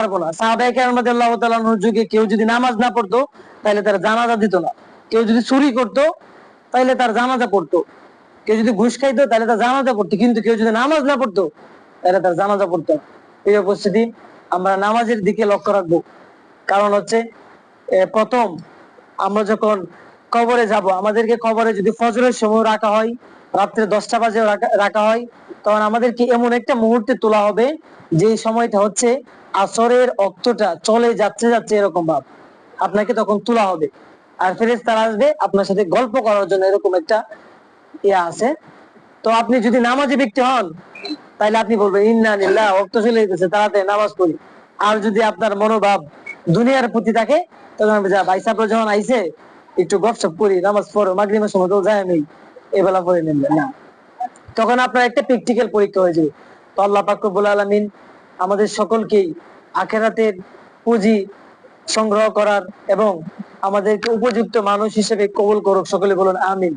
পারব না। তাআলার যুগে কেউ যদি নামাজ না পড়তো তাহলে তার জানাজা দিত না। কেউ যদি চুরি করতো তাহলে তার জানাজা পড়তো। কেউ যদি ঘুষ খাইতো তাহলে তার জানাজা পড়তো। কিন্তু কেউ যদি নামাজ না পড়তো তাহলে তার জানাজা পড়তো এই উপস্থিতি আমরা নামাজের দিকে লক্ষ্য রাখব। কারণ হচ্ছে প্রথম আমরা যখন কবরে যাব। আমাদেরকে কবরে যদি ফজরের সময় রাখা হয়, রাত্রে দশটা বাজে রাখা- হয়, তখন আমাদেরকে এমন একটা মুহূর্তে তোলা হবে, যে সময়টা হচ্ছে আসরের অক্তটা চলে যাচ্ছে যাচ্ছে এরকম ভাব। আপনাকে তখন তোলা হবে। আর ফেরেস তারা আসবে আপনার সাথে গল্প করার জন্য এরকম একটা ইয়া আছে। তো আপনি যদি নামাজি ব্যক্তি হন, তাহলে আপনি বলবেন, ইন্না লিল্লাহ, অক্ত চলে যেতেছে তাড়াতাড়ি নামাজ পড়ি। আর যদি আপনার মনোভাব দুনিয়ার প্রতি থাকে, তখন ভাই সাহেব যখন আইছে একটু গপসপ করি, নামাজ পড়ো মাগরিমের সময় তো যায় আমি এবেলা পড়ে নিন না। তখন আপনার একটা প্র্যাকটিক্যাল পরীক্ষা হয়ে যাবে তো আল্লাহ পাক রব্বুল আলামিন আমাদের সকলকেই আখেরাতের পুঁজি সংগ্রহ করার এবং আমাদেরকে উপযুক্ত মানুষ হিসেবে কবুল করুক, সকলে বলুন, আমিন।